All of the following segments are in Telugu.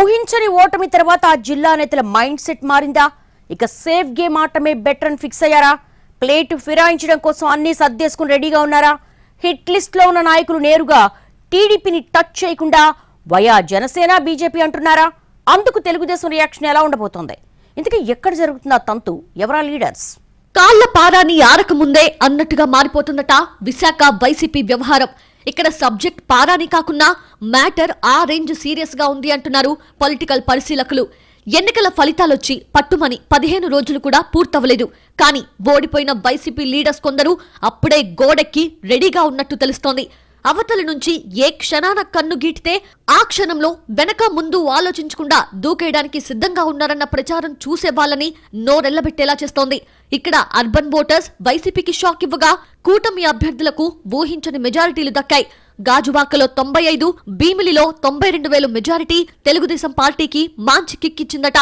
ఊహించని ఓటమి తర్వాత ఆ జిల్లా నేతల మైండ్ సెట్ మారిందా? ఇక సేఫ్ గేమ్ ఆటమే బెటర్ అని ఫిక్స్ అయ్యారా? ప్లేట్ ఫిరాయించడం కోసం అన్ని సర్దేసుకుని రెడీగా ఉన్నారా? హిట్ లిస్ట్లో ఉన్న నాయకులు నేరుగా టీడీపీని టచ్ చేయకుండా వయా జనసేన బీజేపీ అంటున్నారా? అందుకు తెలుగుదేశం రియాక్షన్ ఎలా ఉండబోతోంది? ఇంతకీ ఎక్కడ జరుగుతుందా తంతు? ఎవరా లీడర్స్? కాళ్ళ పాదాన్ని ఆరకముందే అన్నట్టుగా మారిపోతుందట విశాఖ వైసీపీ వ్యవహారం. ఇక్కడ సబ్జెక్ట్ పారాని కాకుండా మ్యాటర్ ఆ రేంజ్ సీరియస్గా ఉంది అంటున్నారు పొలిటికల్ పరిశీలకులు. ఎన్నికల ఫలితాలొచ్చి పట్టుమని పదిహేను రోజులు కూడా పూర్తవలేదు కానీ ఓడిపోయిన వైసీపీ లీడర్స్ కొందరు అప్పుడే గోడెక్కి రెడీగా ఉన్నట్టు తెలుస్తోంది. అవతల నుంచి ఏ క్షణాన కన్ను గీటితే ఆ క్షణంలో వెనక ముందు ఆలోచించకుండా దూకేయడానికి సిద్ధంగా ఉన్నారన్న ప్రచారం చూసే వాళ్ళని నోరెళ్ళబెట్టేలా చేస్తోంది. ఇక్కడ అర్బన్ ఓటర్స్ వైసీపీకి షాక్ ఇవ్వగా కూటమి అభ్యర్థులకు ఊహించని మెజారిటీలు దక్కాయి. గాజువాకలో తొంభై ఐదు భీమిలిలో తొంభై రెండు వేలు మెజారిటీ తెలుగుదేశం పార్టీకి మాంచి కిక్కిచ్చిందట.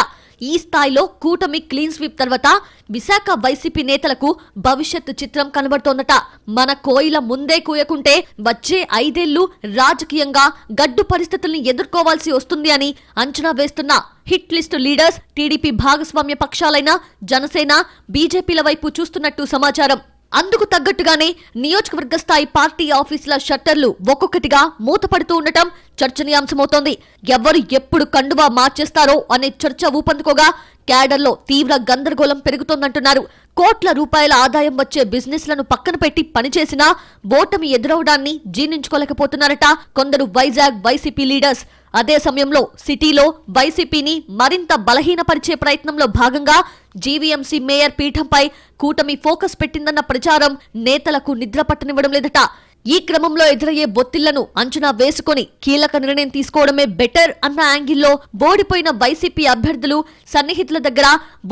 ఈ స్థాయిలో కూటమి క్లీన్ స్వీప్ తర్వాత విశాఖ వైసీపీ నేతలకు భవిష్యత్తు చిత్రం కనబడుతోందట. మన కోయిల ముందే కూయకుంటే వచ్చే ఐదేళ్ళు రాజకీయంగా గడ్డు పరిస్థితుల్ని ఎదుర్కోవాల్సి వస్తుంది అని అంచనా వేస్తున్న హిట్ లిస్టు లీడర్స్ టీడీపీ భాగస్వామ్య పక్షాలైన జనసేన బీజేపీల వైపు చూస్తున్నట్టు సమాచారం. అందుకు తగ్గట్టుగానే నియోజకవర్గ స్థాయి పార్టీ ఆఫీసుల షట్టర్లు ఒక్కొక్కటిగా మూతపడుతూ ఉండటం చర్చనీయాంశమవుతోంది. ఎవరు ఎప్పుడు కండువా మార్చేస్తారో అనే చర్చ ఊపందుకోగా క్యాడర్లో తీవ్ర గందరగోళం పెరుగుతోందంటున్నారు. కోట్ల రూపాయల ఆదాయం వచ్చే బిజినెస్లను పక్కన పెట్టి పనిచేసినా ఓటమి ఎదురవడాన్ని జీర్ణించుకోలేకపోతున్నారట కొందరు వైజాగ్ వైసీపీ లీడర్స్. అదే సమయంలో సిటీలో వైసీపీని మరింత బలహీనపరిచే ప్రయత్నంలో భాగంగా జీవీఎంసీ మేయర్ పీఠంపై కూటమి ఫోకస్ పెట్టిందన్న ప్రచారం నేతలకు నిద్ర పట్టనివ్వడం లేదట. ఈ క్రమంలో ఎదురయ్యే బొత్తిళ్ళను అంచనా వేసుకొని కీలక నిర్ణయం తీసుకోవడమే బెటర్ అన్న యాంగిల్లో ఓడిపోయిన వైసీపీ అభ్యర్థులు సన్నిహితుల దగ్గర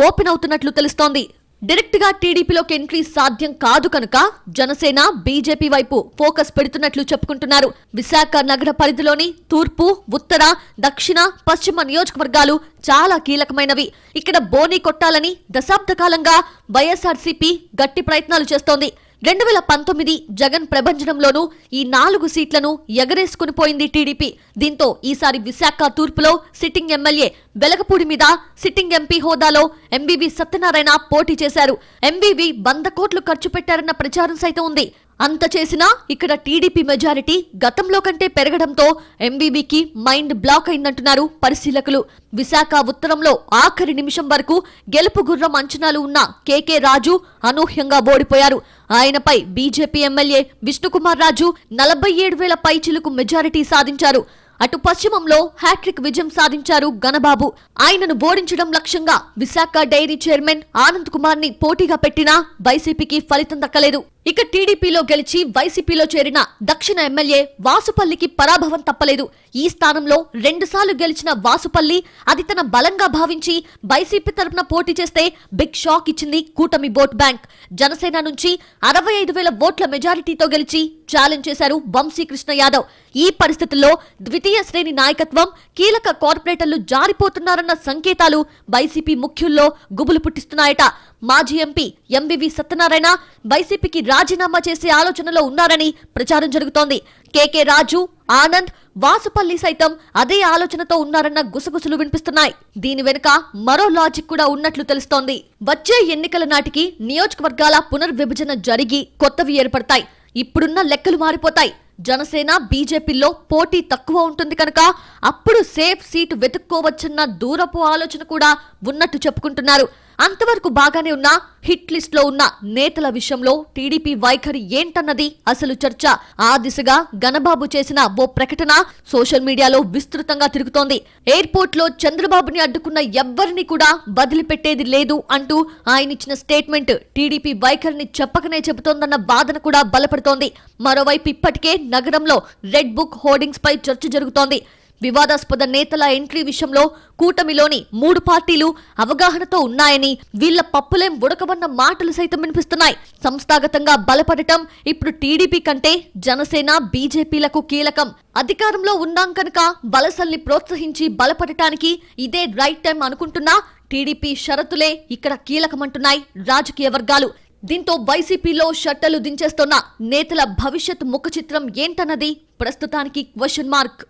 ఓపెన్ అవుతున్నట్లు తెలుస్తోంది. డైరెక్ట్గా టీడీపీలోకి ఎంట్రీ సాధ్యం కాదు కనుక జనసేన బీజేపీ వైపు ఫోకస్ పెడుతున్నట్లు చెప్పుకుంటున్నారు. విశాఖ నగర పరిధిలోని తూర్పు ఉత్తర దక్షిణ పశ్చిమ నియోజకవర్గాలు చాలా కీలకమైనవి. ఇక్కడ బోనీ కొట్టాలని దశాబ్ద కాలంగా వైఎస్ఆర్సీపీ గట్టి ప్రయత్నాలు చేస్తోంది. రెండు వేల పంతొమ్మిది జగన్ ప్రభంజనంలోనూ ఈ నాలుగు సీట్లను ఎగరేసుకుని పోయింది టీడీపీ. దీంతో ఈసారి విశాఖ తూర్పులో సిట్టింగ్ ఎమ్మెల్యే వెలగపూడి మీద సిట్టింగ్ ఎంపీ హోదాలో ఎంబీవీ సత్యనారాయణ పోటీ చేశారు. ఎంబీవీ వంద కోట్లు ఖర్చు పెట్టారన్న ప్రచారం సైతం ఉంది. అంత చేసినా ఇక్కడ టీడీపీ మెజారిటీ గతంలో కంటే పెరగడంతో ఎంబీబీకి మైండ్ బ్లాక్ అయిందంటున్నారు పరిశీలకులు. విశాఖ ఉత్తరంలో ఆఖరి నిమిషం వరకు గెలుపు గుర్రం అంచనాలు ఉన్న కేకే రాజు అనూహ్యంగా ఓడిపోయారు. ఆయనపై బీజేపీ ఎమ్మెల్యే విష్ణుకుమార్ రాజు నలభై ఏడు వేల పైచిలకు మెజారిటీ సాధించారు. అటు పశ్చిమంలో హ్యాట్రిక్ విజయం సాధించారు గణబాబు ఆయనను ఓడించడం లక్ష్యంగా విశాఖ డైరీ చైర్మన్ ఆనంద్ కుమార్ని పోటీగా పెట్టినా వైసీపీకి ఫలితం దక్కలేదు. ఇక టీడీపీలో గెలిచి వైసీపీలో చేరిన దక్షిణ ఎమ్మెల్యే వాసుపల్లికి పరాభవం తప్పలేదు. ఈ స్థానంలో రెండుసార్లు గెలిచిన వాసుపల్లి అది తన బలంగా భావించి వైసీపీ తరపున పోటీ చేస్తే బిగ్ షాక్ ఇచ్చింది కూటమి ఓట్ బ్యాంక్. జనసేన నుంచి అరవై ఐదు వేల ఓట్ల మెజారిటీతో గెలిచి ఛాలెంజ్ చేశారు వంశీకృష్ణ యాదవ్. ఈ పరిస్థితుల్లో ద్వితీయ శ్రేణి నాయకత్వం కీలక కార్పొరేటర్లు జారిపోతున్నారన్న సంకేతాలు వైసీపీ ముఖ్యుల్లో గుబులు పుట్టిస్తున్నాయట. మాజీ ఎంపీ ఎంవివి సత్యనారాయణ వైసీపీకి రాజీనామా చేసే ఆలోచనలో ఉన్నారని ప్రచారం జరుగుతోంది. కేకే రాజు ఆనంద్ వాసుపల్లి సైతం అదే ఆలోచనతో ఉన్నారన్న గుసగుసలు వినిపిస్తున్నాయి. దీని వెనుక మరో లాజిక్ కూడా ఉన్నట్లు తెలుస్తోంది. వచ్చే ఎన్నికల నాటికి నియోజకవర్గాల పునర్విభజన జరిగి కొత్తవి ఏర్పడతాయి. ఇప్పుడున్న లెక్కలు మారిపోతాయి. జనసేన బీజేపీలో పోటీ తక్కువ ఉంటుంది కనుక అప్పుడు సేఫ్ సీటు వెతుక్కోవచ్చన్న దూరపు ఆలోచన కూడా ఉన్నట్టు చెప్పుకుంటున్నారు. అంతవరకు బాగానే ఉన్న హిట్ లిస్ట్లో ఉన్న నేతల విషయంలో టీడీపీ వైఖరి ఏంటన్నది అసలు చర్చ. ఆ దిశగా గణబాబు చేసిన ఓ ప్రకటన సోషల్ మీడియాలో విస్తృతంగా తిరుగుతోంది. ఎయిర్పోర్ట్లో చంద్రబాబుని అడ్డుకున్న ఎవ్వరిని కూడా వదిలిపెట్టేది లేదు అంటూ ఆయన ఇచ్చిన స్టేట్మెంట్ టీడీపీ వైఖరిని చెప్పకనే చెబుతోందన్న వాదన కూడా బలపడుతోంది. మరోవైపు ఇప్పటికే నగరంలో రెడ్ బుక్ హోర్డింగ్స్ పై చర్చ జరుగుతోంది. వివాదాస్పద నేతల ఎంట్రీ విషయంలో కూటమిలోని మూడు పార్టీలు అవగాహనతో ఉన్నాయని వీళ్ళ పప్పులేం ఉడకబడిన మాటలు సైతం వినిపిస్తున్నాయి. సంస్థాగతంగా బలపడటం ఇప్పుడు టీడీపీ కంటే జనసేన బీజేపీలకు కీలకం. అధికారంలో ఉన్నాం కనుక వలసల్ని ప్రోత్సహించి బలపడటానికి ఇదే రైట్ టైం అనుకుంటున్నా టీడీపీ షరతులే ఇక్కడ కీలకమంటున్నాయి రాజకీయ వర్గాలు. దీంతో వైసీపీలో షట్టలు దించేస్తున్న నేతల భవిష్యత్ ముఖ చిత్రం ఏంటన్నది ప్రస్తుతానికి క్వశ్చన్ మార్క్